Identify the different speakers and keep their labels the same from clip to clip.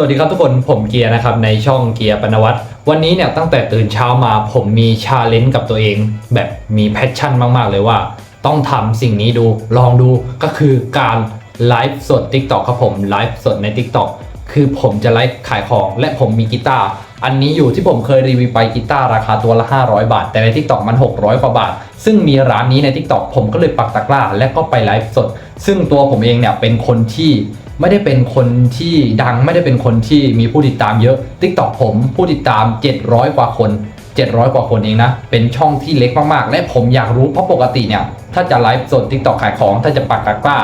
Speaker 1: สวัสดีครับทุกคนผมเกียร์นะครับในช่องเกียร์ปนวัตวันนี้เนี่ยตั้งแต่ตื่นเช้ามาผมมีชาเลนจ์กับตัวเอง แบบมีแพชชั่นมาก ๆ เลยว่า ต้องทำสิ่งนี้ดูลองดูก็คือการไลฟ์สด TikTok ครับผมไลฟ์สดใน TikTok คือผมจะไลฟ์ขายของและผมมีกีตาร์อันนี้อยู่ที่ผมเคยรีวิวไปกีตาร์ราคาตัวละ 500 บาท แต่ใน TikTok มัน 600 กว่าบาท ซึ่งมีร้านนี้ใน TikTok ผมก็เลยปักตะกร้าและก็ไปไลฟ์สด ซึ่งตัวผมเองเนี่ยเป็นคนที่ ไม่ได้เป็นคนที่ดังไม่ได้เป็นคนที่มีผู้ติดตามเยอะ TikTok ผมผู้ติดตาม 700 กว่าคน 700 กว่าคนเองนะ เป็นช่องที่เล็กมากๆ และผมอยากรู้เพราะปกติเนี่ย ถ้าจะไลฟ์สด TikTok ขายของ ถ้าจะปักตะกร้า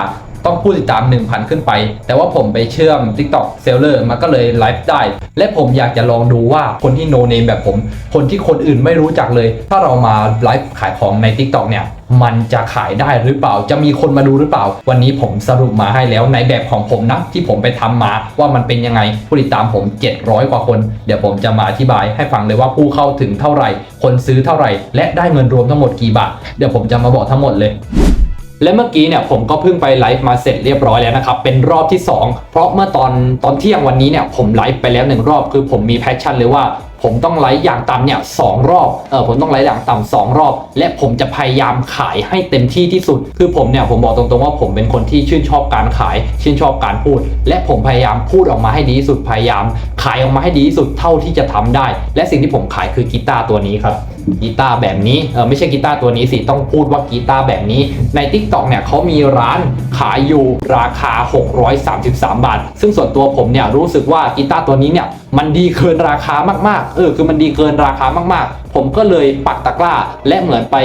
Speaker 1: ต้องผู้ติดตาม 1,000 ขึ้นไป แต่ว่าผมไปเชื่อม TikTok Seller มันก็เลยไลฟ์ได้ และผมอยากจะลองดูว่าคนที่โนเนมแบบผม คนที่คนอื่นไม่รู้จักเลย ถ้าเรามาไลฟ์ขายของใน TikTok เนี่ยมันจะขายได้หรือเปล่า จะมีคนมาดูหรือเปล่า วันนี้ผมสรุปมาให้แล้วในแบบของผมนะ ที่ผมไปทำมาว่ามันเป็นยังไง ผู้ติดตามผม 700 กว่าคน เดี๋ยวผมจะมาอธิบายให้ฟังเลยว่าผู้เข้าถึงเท่าไหร่ คนซื้อเท่าไหร่ และได้เงินรวมทั้งหมดกี่บาท เดี๋ยวผมจะมาบอกทั้งหมดเลย และเมื่อกี้เนี่ยผมก็เพิ่งไปไลฟ์มาเสร็จเรียบร้อยแล้วนะครับ เป็นรอบที่ 2 เพราะเมื่อตอนตอนเที่ยงวันนี้เนี่ยผมไลฟ์ไปแล้วหนึ่งรอบคือผมมีแพชชั่นเลยว่าผมต้องไลฟ์อย่างต่ำเนี่ยสองรอบ เออผมต้องไลฟ์อย่างต่ำสองรอบ และผมจะพยายามขายให้เต็มที่ที่สุด คือผมเนี่ยผมบอกตรงๆว่าผมเป็นคนที่ชื่นชอบการขาย ชื่นชอบการพูด และผมพยายามพูดออกมาให้ดีที่สุด พยายาม ขายออกมาให้ดีที่สุดเท่าที่จะทำได้ และสิ่งที่ผมขายคือกีตาร์ตัวนี้ครับ กีตาร์แบบนี้เออไม่ใช่กีตาร์ตัวนี้สิต้องพูดว่ากีตาร์แบบนี้ ใน Tik t o อกเนี่ยเขามีร้านขายอยู่ราคา 633 บาท ซึ่งส่วนตัวผมเนี่ยรู้สึกว่ากีตาร์ตัวนี้เนี่ยมันดีเกินราคามากๆ เออคือมันดีเกินราคามากๆ ผมก็เลยปักตะกร้า และเหมือนไป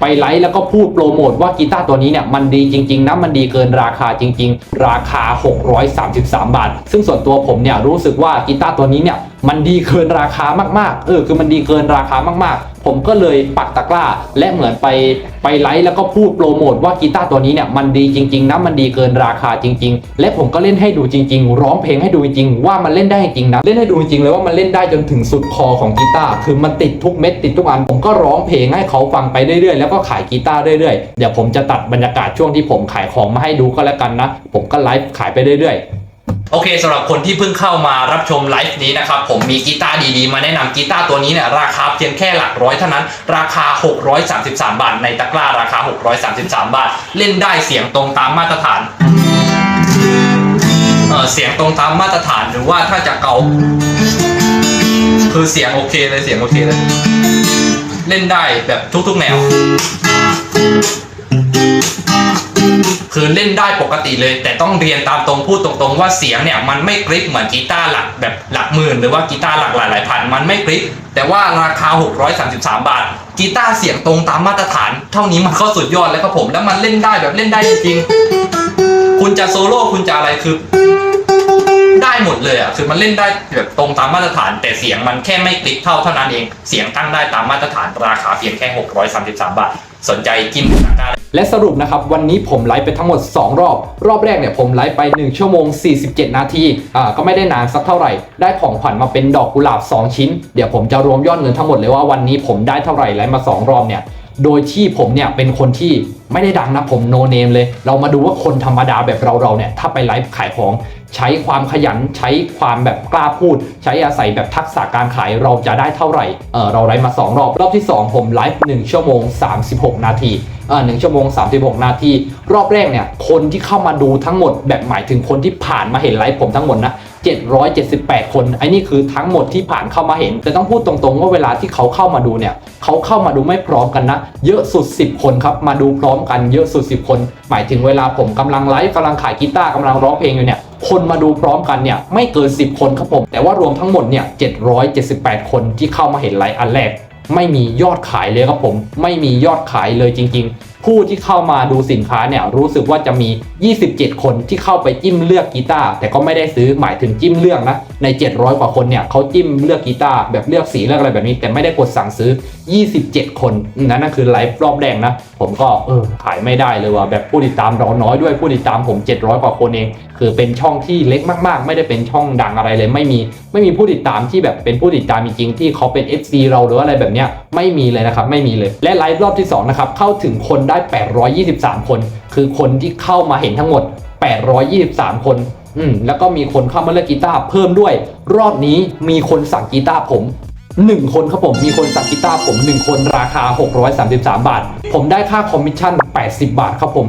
Speaker 1: ไปไลฟ์แล้วก็พูดโปรโมทว่ากีตาร์ตัวนี้เนี่ยมันดีจริงๆนะมันดีเกินราคาจริง ๆ ราคา 633 บาท ซึ่งส่วนตัวผมเนี่ยรู้สึกว่ากีตาร์ตัวนี้เนี่ยมันดีเกินราคามากๆ เออคือมันดีเกินราคามากๆ ผมก็เลยปักตะกร้าและเหมือนไปไปไลฟ์แล้วก็พูดโปรโมทว่ากีตาร์ตัวนี้เนี่ยมันดีจริงๆนะมันดีเกินราคาจริง ๆ และผมก็เล่นให้ดูจริง ๆ ร้องเพลงให้ดูจริงว่ามันเล่นได้จริงนะเล่นให้ดูจริงเลยว่ามันเล่นได้จนถึงสุดคอของกีตาร์คือมันติดทุกเม็ดติดทุกอันผมก็ร้องเพลงให้เขาฟังไปเรื่อยๆ แล้วก็ขายกีตาร์เรื่อยๆเดี๋ยวผมจะตัดบรรยากาศช่วงที่ผมขายของมาให้ดูก็แล้วกันนะ ผมก็ไลฟ์ขายไปเรื่อยๆ โอเคสำหรับคนที่เพิ่งเข้ามารับชมไลฟ์นี้นะครับ ผมมีกีตาร์ดีๆ มาแนะนำกีตาร์ตัวนี้เนี่ยราคาเพียงแค่หลักร้อยเท่านั้น ราคา 633 บาท ในตะกร้าราคา 633 บาท เล่นได้เสียงตรงตามมาตรฐานเออเสียงตรงตามมาตรฐานหรือว่าถ้าจะเกาคือเสียงโอเคเลยเสียงโอเคเลย เล่นได้แบบทุกๆแนว คือเล่นได้ปกติเลย แต่ต้องเรียนตามตรงพูดตรงๆ ว่าเสียงเนี่ยมันไม่กริปเหมือนกีตาร์หลักแบบหลักหมื่นหรือว่ากีตาร์หลักหลายๆพันมันไม่กริปแต่ว่าราคา 633 บาท กีตาร์เสียงตรงตามมาตรฐาน เท่านี้มันก็สุดยอดแล้วครับผมแล้วมันเล่นได้แบบเล่นได้จริงๆคุณจะโซโล่คุณจะอะไรคือ ได้หมดเลยอะคือมันเล่นได้แบบตรงตามมาตรฐาน แต่เสียงมันแค่ไม่กริปเท่าเท่านั้นเองเสียงตั้งได้ตามมาตรฐานราคาเพียงแค่ 633 บาท สนใจจิ้มตะกร้าและสรุปนะครับ วันนี้ผมไลฟ์ไปทั้งหมด 2 รอบ รอบแรกเนี่ยผมไลฟ์ไป 1 ชั่วโมง 47 นาทีอ่าก็ไม่ได้นานสักเท่าไหร่ ได้ของขวัญมาเป็นดอกกุหลาบ 2 ชิ้น เดี๋ยวผมจะรวมยอดเงินทั้งหมดเลยว่าวันนี้ผมได้เท่าไหร่ไลฟ์มา 2 รอบเนี่ย โดยที่ผมเนี่ยเป็นคนที่ไม่ได้ดังนะผมโนเนมเลย เรามาดูว่าคนธรรมดาแบบเราเราเนี่ยถ้าไปไลฟ์ขายของใช้ความขยันใช้ความแบบกล้าพูด ใช้อาศัยแบบทักษะการขายเราจะได้เท่าไหร่เออเราไลฟ์มา 2 รอบ รอบที่ 2 ผมไลฟ์1ชั่วโมง 36 นาทีเออหนึ่งชั่วโมง 36 นาที รอบแรกเนี่ยคนที่เข้ามาดูทั้งหมดแบบหมายถึงคนที่ผ่านมาเห็นไลฟ์ผมทั้งหมดนะ 778 คนไอ้นี่คือทั้งหมดที่ผ่านเข้ามาเห็น แต่ต้องพูดตรงๆว่าเวลาที่เขาเข้ามาดูเนี่ยเขาเข้ามาดูไม่พร้อมกันนะ เยอะสุด 10 คนครับ มาดูพร้อมกันเยอะสุด 10 คน หมายถึงเวลาผมกำลังไลฟ์กำลังขายกีตาร์กำลังร้องเพลงอยู่เนี่ยคนมาดูพร้อมกันเนี่ยไม่เกิน 10 คนครับผม แต่ว่ารวมทั้งหมดเนี่ย778 คนที่เข้ามาเห็นไลฟ์อันแรก ไม่มียอดขายเลยครับผม ไม่มียอดขายเลยจริง ๆ ผู้ที่เข้ามาดูสินค้าเนี่ยรู้สึกว่าจะมี 27 คนที่เข้าไปจิ้มเลือกกีตาร์แต่ก็ไม่ได้ซื้อหมายถึงจิ้มเลือกนะใน 700 กว่าคนเนี่ยเขาจิ้มเลือกกีตาร์แบบเลือกสีเลือกอะไรแบบนี้ แต่ไม่ได้กดสั่งซื้อ 27 คนนั่นนั่นคือไลฟ์รอบแรกนะ ผมก็เออขายไม่ได้เลยว่ะแบบผู้ติดตามเราน้อยด้วยผู้ติดตามผม 700 กว่าคนเอง คือเป็นช่องที่เล็กมาก ๆ ไม่ได้เป็นช่องดังอะไรเลย ไม่มีไม่มีผู้ติดตามที่แบบเป็นผู้ติดตามจริงๆที่เขาเป็น FC เราหรืออะไรแบบเนี้ยไม่มีเลยนะครับไม่มีเลยและไลฟ์รอบที่สองนะครับเข้าถึงคนไได้ 823 คน คือคนที่เข้ามาเห็นทั้งหมด 823 คนอืมแล้วก็มีคนเข้ามาเลือกกีตาร์เพิ่มด้วย รอบนี้มีคนสั่งกีตาร์ผม 1 คนครับผมมีคนสั่งกีตาร์ผม 1 คนราคา 633 บาท ผมได้ค่าคอมมิชชั่น 80 บาทครับผม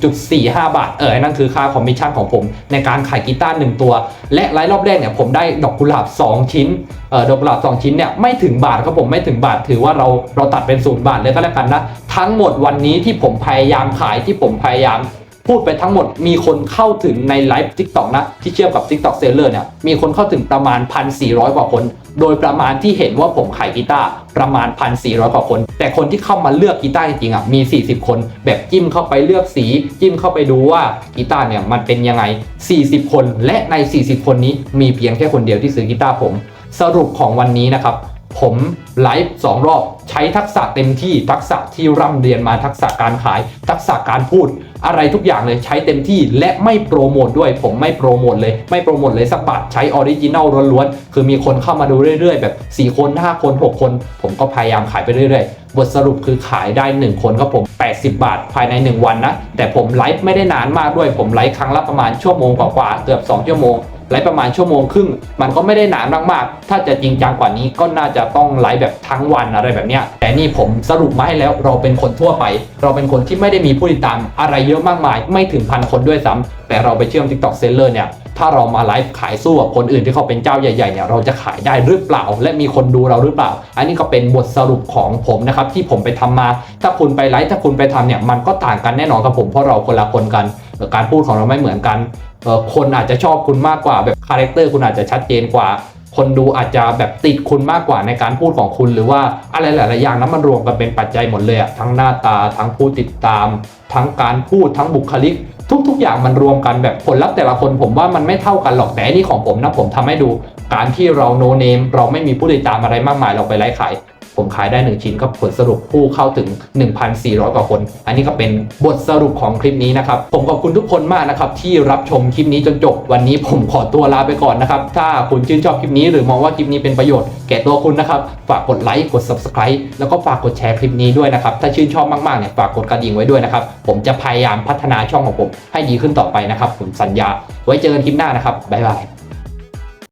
Speaker 1: 80.45 บาท เออนั่นคือค่าคอมมิชชั่นของผม ในการขายกีตาร์1ตัว และไลฟ์รอบแรกเนี่ยผมได้ดอกกุหลาบ 2 ชิ้นเออดอกกุหลาบ 2 ชิ้นเนี่ยไม่ถึงบาทครับผมไม่ถึงบาทถือว่าเราเราตัดเป็นศูนย์บาทเลยก็แล้วกันนะ ทั้งหมดวันนี้ที่ผมพยายามขายที่ผมพยายาม พูดไปทั้งหมดมีคนเข้าถึงในไลฟ์ TikTok นะ ที่เชื่อมกับ TikTok Seller เนี่ยมีคนเข้าถึงประมาณ 1,400 กว่าคน โดยประมาณที่เห็นว่าผมขายกีตาร์ประมาณ 1,400 กว่าคน แต่คนที่เข้ามาเลือกกีตาร์จริงๆอะมี 40 คน แบบจิ้มเข้าไปเลือกสี จิ้มเข้าไปดูว่ากีตาร์เนี่ยมันเป็นยังไง 40 คน และใน 40 คนนี้มีเพียงแค่คนเดียวที่ซื้อกีตาร์ผม สรุปของวันนี้นะครับผมไลฟ์สองรอบ ใช้ทักษะเต็มที่ทักษะที่ร่ำเรียนมาทักษะการขาย ทักษะการพูด อะไรทุกอย่างเลยใช้เต็มที่และไม่โปรโมทด้วย ผมไม่โปรโมทเลย ไม่โปรโมทเลยสักบาทใช้ออริจินัลล้วนๆ คือมีคนเข้ามาดูเรื่อยๆ แบบ 4 คน 5 คน 6 คน ผมก็พยายามขายไปเรื่อยๆ บทสรุปคือขายได้ 1 คนครับผม 80 บาทภายใน 1 วันนะ แต่ผมไลฟ์ไม่ได้นานมากด้วยผมไลฟ์ครั้งละประมาณชั่วโมงกว่าๆเกือบ 2 ชั่วโมง ไลฟ์ประมาณชั่วโมงครึ่ง มันก็ไม่ได้นานมากๆ ถ้าจะจริงจังกว่านี้ก็น่าจะต้องไลฟ์แบบทั้งวันอะไรแบบเนี้ย แต่นี่ผมสรุปมาให้แล้วเราเป็นคนทั่วไป เราเป็นคนที่ไม่ได้มีผู้ติดตามอะไรเยอะมากมาย ไม่ถึงพันคนด้วยซ้ำแต่เราไปเชื่อม TikTok Seller เนี่ยถ้าเรามาไลฟ์ขายสู้กับคนอื่นที่เขาเป็นเจ้าใหญ่ๆเนี่ยเราจะขายได้หรือเปล่า และมีคนดูเราหรือเปล่า อันนี้ก็เป็นบทสรุปของผมนะครับที่ผมไปทำมา ถ้าคุณไปไลฟ์ถ้าคุณไปทำเนี่ยมันก็ต่างกันแน่นอนครับผมเพราะเราคนละคนกัน การพูดของเราไม่เหมือนกันคนอาจจะชอบคุณมากกว่าแบบคาแรคเตอร์คุณอาจจะชัดเจนกว่า คนดูอาจจะแบบติดคุณมากกว่าในการพูดของคุณ หรือว่าอะไรหลายๆอย่างนั้นมันรวมกันเป็นปัจจัยหมดเลยอะทั้งหน้าตาทั้งผู้ติดตาม ทั้งการพูดทั้งบุคลิก ทุกๆอย่างมันรวมกันแบบผลลัพธ์แต่ละคนผมว่ามันไม่เท่ากันหรอกแต่นี่ของผมนะผมทำให้ดู การที่เราโนเนมเราไม่มีผู้ติดตามอะไรมากมายเราไปไลฟ์ขาย ผมขายได้ 1 ชิ้นก็ผลสรุปผู้เข้าถึง 1,400 กว่าคน อันนี้ก็เป็นบทสรุปของคลิปนี้นะครับ ผมขอบคุณทุกคนมากนะครับที่รับชมคลิปนี้จนจบ วันนี้ผมขอตัวลาไปก่อนนะครับ ถ้าคุณชื่นชอบคลิปนี้หรือมองว่าคลิปนี้เป็นประโยชน์แก่ตัวคุณนะครับฝากกดไลค์กด subscribe แล้วก็ฝากกดแชร์คลิปนี้ด้วยนะครับถ้าชื่นชอบมากๆเนี่ยฝากกดกระดิ่งไว้ด้วยนะครับผมจะพยายามพัฒนาช่องของผมให้ดีขึ้นต่อไปนะครับผมสัญญา ไว้เจอกันคลิปหน้านะครับบ๊ายบาย